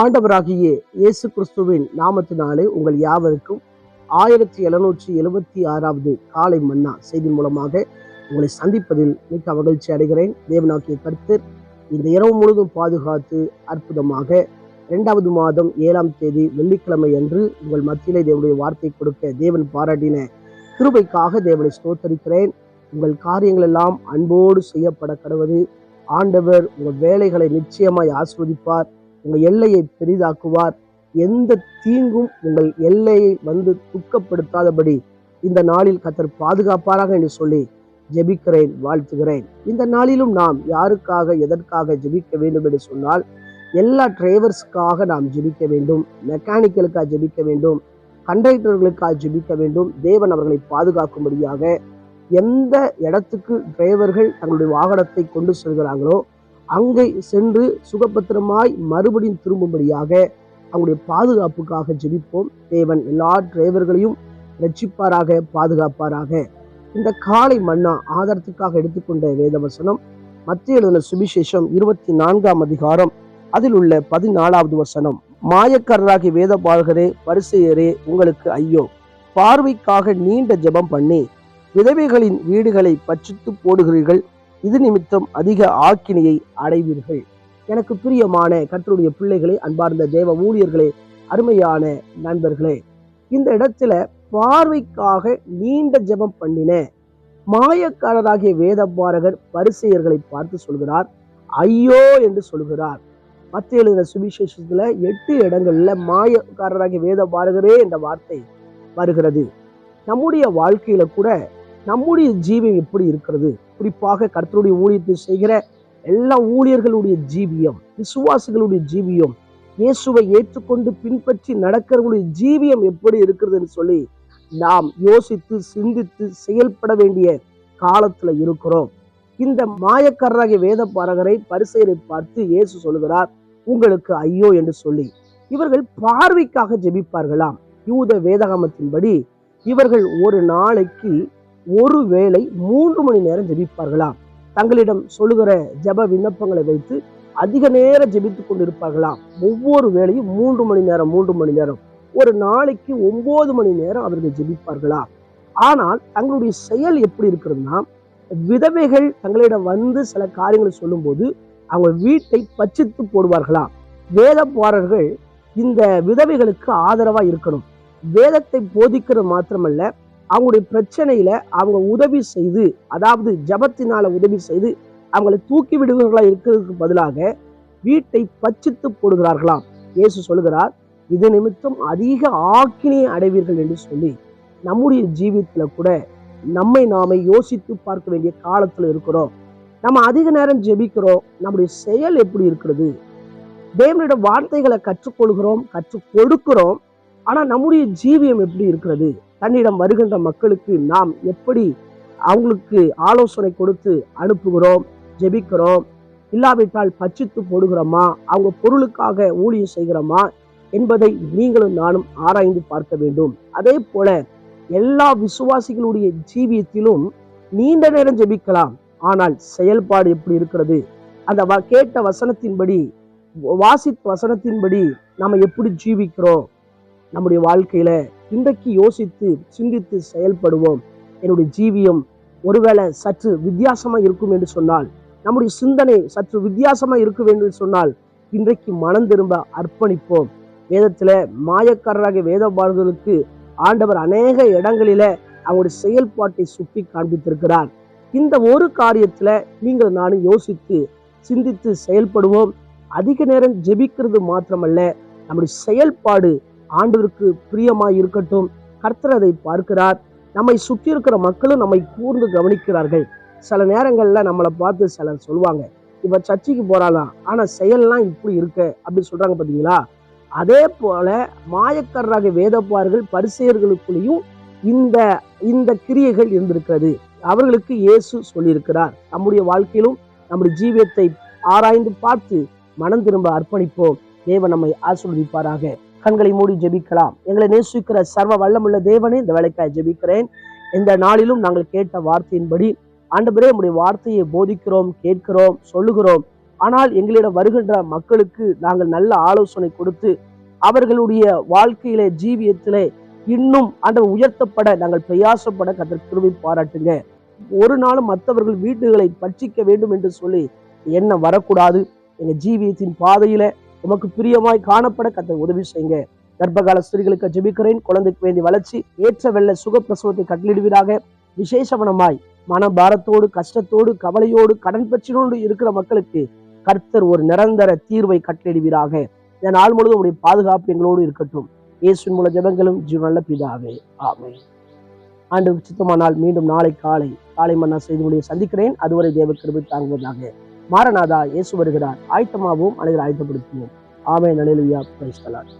ஆண்டவராகிய இயேசு கிறிஸ்துவின் நாமத்தினாலே உங்கள் யாவருக்கும் ஆயிரத்தி எழுநூற்றி எழுபத்தி ஆறாவது காலை மன்னா செய்தி மூலமாக உங்களை சந்திப்பதில் மிக்க மகிழ்ச்சி அடைகிறேன். தேவனாக்கிய கருத்தர் இந்த இரவு முழுதும் பாதுகாத்து அற்புதமாக இரண்டாவது மாதம் ஏழாம் தேதி வெள்ளிக்கிழமை அன்று உங்கள் மத்தியிலே தேவனுடைய வார்த்தை கொடுக்க தேவன் பாராட்டின கிருபைக்காக தேவனை ஸ்தோத்தரிக்கிறேன். உங்கள் காரியங்கள் எல்லாம் அன்போடு செய்யப்பட கடவுது ஆண்டவர் உங்கள் வேலைகளை நிச்சயமாய் ஆஸ்வதிப்பார். உங்கள் எல்லையை பெரிதாக்குவார். எந்த தீங்கும் உங்கள் எல்லையை வந்து துக்கப்படுத்தாதபடி இந்த நாளில் கத்தர் பாதுகாப்பாராக என்று சொல்லி ஜெபிக்கிறேன் வாழ்த்துகிறேன். இந்த நாளிலும் நாம் யாருக்காக எதற்காக ஜெபிக்க வேண்டும் என்று சொன்னால் எல்லா டிரைவர்ஸ்க்காக நாம் ஜெபிக்க வேண்டும் மெக்கானிக்கலுக்காக ஜெபிக்க வேண்டும் கண்டக்டர்களுக்காக ஜெபிக்க வேண்டும். தேவன் அவர்களை பாதுகாக்கும்படியாக எந்த இடத்துக்கு டிரைவர்கள் தங்களுடைய வாகனத்தை கொண்டு செல்கிறாங்களோ அங்கே சென்று சுகபத்திரமாய் மறுபடியும் திரும்பும்படியாக அவங்களுடைய பாதுகாப்புக்காக ஜெபிப்போம். தேவன் எல்லா டிரைவர்களையும் ரட்சிப்பாராக பாதுகாப்பாராக. இந்த காலை மன்னா ஆதாரத்துக்காக எடுத்துக்கொண்ட வேதவசனம் மத்திய எழுதின சுவிசேஷம் இருபத்தி நான்காம் அதிகாரம் அதில் உள்ள பதினாலாவது வசனம். மாயக்காரராகி வேத பாலகரே பரிசெயரே உங்களுக்கு ஐயோ. பார்வைக்காக நீண்ட ஜெபம் பண்ணி விதவைகளின் வீடுகளை பச்சித்து போடுகிறீர்கள். இது நிமித்தம் அதிக ஆக்கினையை அடைவீர்கள். எனக்கு பிரியமான கற்றுடைய பிள்ளைகளே அன்பார்ந்த தேவ ஊழியர்களே அருமையான நண்பர்களே இந்த இடத்துல பார்வைக்காக நீண்ட ஜெபம் பண்ணின மாயக்காரராகிய வேதபாரகர் பரிசெயர்களை பார்த்து சொல்கிறார் ஐயோ என்று சொல்கிறார். மத்திய எழுதின சுவிசேஷத்துல எட்டு இடங்கள்ல மாயக்காரராகிய வேதபாரகரே என்ற வார்த்தை வருகிறது. நம்முடைய வாழ்க்கையில கூட நம்முடைய ஜீவியம் எப்படி இருக்கிறது? குறிப்பாக கர்த்தருடைய ஊழியத்தை செய்கிற எல்லா ஊழியர்களுடைய ஜீவியம் விசுவாசிகளுடைய ஜீவியம் இயேசுவை ஏற்றுக்கொண்டு பின்பற்றி நடக்கிறவங்களுடைய ஜீவியம் எப்படி இருக்கிறதுன்னு சொல்லி நாம் யோசித்து சிந்தித்து செயல்பட வேண்டிய காலத்துல இருக்கிறோம். இந்த மாயக்காரராகிய வேத பாரகரை பரிசெயரை பார்த்து இயேசு சொல்லுகிறார் உங்களுக்கு ஐயோ என்று சொல்லி. இவர்கள் பார்வைக்காக ஜெபிப்பார்களாம். யூத வேதகாமத்தின்படி இவர்கள் ஒரு நாளைக்கு ஒரு வேளை மூன்று மணி நேரம் ஜெபிப்பார்களா? தங்களிடம் சொல்லுகிற ஜெப விண்ணப்பங்களை வைத்து அதிக நேரம் ஜெபித்துக் கொண்டிருப்பார்களா? ஒவ்வொரு வேளையும் மூன்று மணி நேரம் மூன்று மணி நேரம். ஒரு நாளைக்கு ஒன்பது மணி நேரம் அவர்கள் ஜெபிப்பார்களா? ஆனால் தங்களுடைய செயல் எப்படி இருக்கிறதுனா விதவைகள் தங்களிடம் வந்து சில காரியங்களை சொல்லும்போது அவங்க வீட்டை பச்சித்து போடுவார்களா? வேதப்பாரர்கள் இந்த விதவைகளுக்கு ஆதரவா இருக்கணும். வேதத்தை போதிக்கிறது மாத்திரமல்ல அவங்களுடைய பிரச்சனையில அவங்க உதவி செய்து அதாவது ஜபத்தினால உதவி செய்து அவங்களை தூக்கி விடுவர்களா இருக்கிறதுக்கு பதிலாக வீட்டை பச்சித்து போடுகிறார்களாம். இயேசு சொல்லுகிறார் இது நிமித்தம் அதிக ஆக்கினியை அடைவீர்கள் என்று சொல்லி நம்முடைய ஜீவித்துல கூட நம்மை நாமே யோசித்து பார்க்க வேண்டிய காலத்துல இருக்கிறோம். நம்ம அதிக நேரம் ஜெபிக்கிறோம் நம்முடைய செயல் எப்படி இருக்கிறது? தேவனிடம் வார்த்தைகளை கற்றுக்கொள்கிறோம் கற்றுக் கொடுக்கிறோம் ஆனா நம்முடைய ஜீவியம் எப்படி இருக்கிறது? தன்னிடம் வருகின்ற மக்களுக்கு நாம் எப்படி அவங்களுக்கு ஆலோசனை கொடுத்து அனுப்புகிறோம் ஜெபிக்கிறோம் இல்லாவிட்டால் பச்சித்து போடுகிறோமா அவங்க பொருளுக்காக ஊழியம் செய்கிறோமா என்பதை நீங்களும் நானும் ஆராய்ந்து பார்க்க வேண்டும். அதே போல எல்லா விசுவாசிகளுடைய ஜீவியத்திலும் நீண்ட நேரம் ஜெபிக்கலாம். ஆனால் செயல்பாடு எப்படி இருக்கிறது? அந்த கேட்ட வசனத்தின்படி வாசித்த வசனத்தின்படி நம்ம எப்படி ஜீவிக்கிறோம்? நம்முடைய வாழ்க்கையில இன்றைக்கு யோசித்து சிந்தித்து செயல்படுவோம். என்னுடைய ஜீவியம் ஒருவேளை சற்று வித்தியாசமா இருக்கும் என்று சொன்னால் நம்முடைய சிந்தனை சற்று வித்தியாசமா இருக்கும் என்று சொன்னால் இன்றைக்கு மனம் திரும்ப அர்ப்பணிப்போம். வேதத்துல மாயக்காரராக வேத பாடல்களுக்கு ஆண்டவர் அநேக இடங்களில அவருடைய செயல்பாட்டை சுட்டி காண்பித்திருக்கிறார். இந்த ஒரு காரியத்துல நீங்கள் நானும் யோசித்து சிந்தித்து செயல்படுவோம். அதிக நேரம் ஜெபிக்கிறது மாத்திரமல்ல நம்முடைய செயல்பாடு ஆண்டவருக்கு பிரியமாய் இருக்கட்டும் கர்த்தர் அதை பார்க்கிறார். நம்மை சுற்றி இருக்கிற மக்களும் நம்மை கூர்ந்து கவனிக்கிறார்கள். சில நேரங்களில் நம்மளை பார்த்து சிலர் சொல்லுவாங்க இவ சர்ச்சைக்கு போறாளாம் ஆனா செயல்லாம் இப்படி இருக்கு. அப்படின்னு சொல்றாங்க பாத்தீங்களா? அதே போல மாயக்காரராக வேதப்பார்கள் பரிசெயர்களுக்குள்ளேயும் இந்த இந்த கிரியைகள் இருந்திருக்கிறது. அவர்களுக்கு இயேசு சொல்லியிருக்கிறார். நம்முடைய வாழ்க்கையிலும் நம்முடைய ஜீவியத்தை ஆராய்ந்து பார்த்து மனம் திரும்ப அர்ப்பணிப்போம். தேவன் நம்மை ஆசிர்வதிப்பாராக. கண்களை மூடி ஜெபிக்கலாம். எங்களை நேசிக்கிற சர்வ வல்லமுள்ள தேவனே இந்த வேலைக்காய் ஜெபிக்கிறேன். இந்த நாளிலும் நாங்கள் கேட்ட வார்த்தையின்படி ஆண்டவரே உடைய வார்த்தையை போதிக்கிறோம் கேட்கிறோம் சொல்லுகிறோம். ஆனால் எங்களிடம் வருகின்ற மக்களுக்கு நாங்கள் நல்ல ஆலோசனை கொடுத்து அவர்களுடைய வாழ்க்கையிலே ஜீவியத்திலே இன்னும் அந்த உயர்த்தப்பட நாங்கள் பிரயாசப்பட கத்தர் திரும்பி பாராட்டுங்க. ஒரு நாளும் மற்றவர்கள் வீடுகளை பட்சிக்க வேண்டும் என்று சொல்லி எண்ணம் வரக்கூடாது. எங்கள் ஜீவியத்தின் பாதையில உமக்கு பிரியமாய் காணப்பட கத்த உதவி செய்யுங்க. கர்ப்பகால ஸ்திரீகளுக்கு ஜெபிக்கிறேன். குழந்தைக்கு வேண்டிய வளர்ச்சி ஏற்ற வெள்ள சுகப்பிரசவத்தை கட்டளிடுவீராக விசேஷவனமாய் மன பாரத்தோடு கஷ்டத்தோடு கவலையோடு கடன் பிரச்சனையோடு இருக்கிற மக்களுக்கு கர்த்தர் ஒரு நிரந்தர தீர்வை கட்டளிடுவீராக இந்த நாள் முழுவதும் உடைய பாதுகாப்பு எங்களோடு இருக்கட்டும். இயேசுவின் மூல ஜபங்களும் ஜீவனல்ல பிதாவே. ஆமை ஆண்டு சித்தமானால் மீண்டும் நாளை காலை காலை மன்னா செய்து சந்திக்கிறேன். அதுவரை தேவ கிருபி தாங்குவதாக. மாரநாதா இயேசு வருகிறார். ஆயத்தமாகவும் அனைவரும் ஆயத்தப்படுத்துவோம். ஆமே நலிலுயா பிரைஸ்தலாட்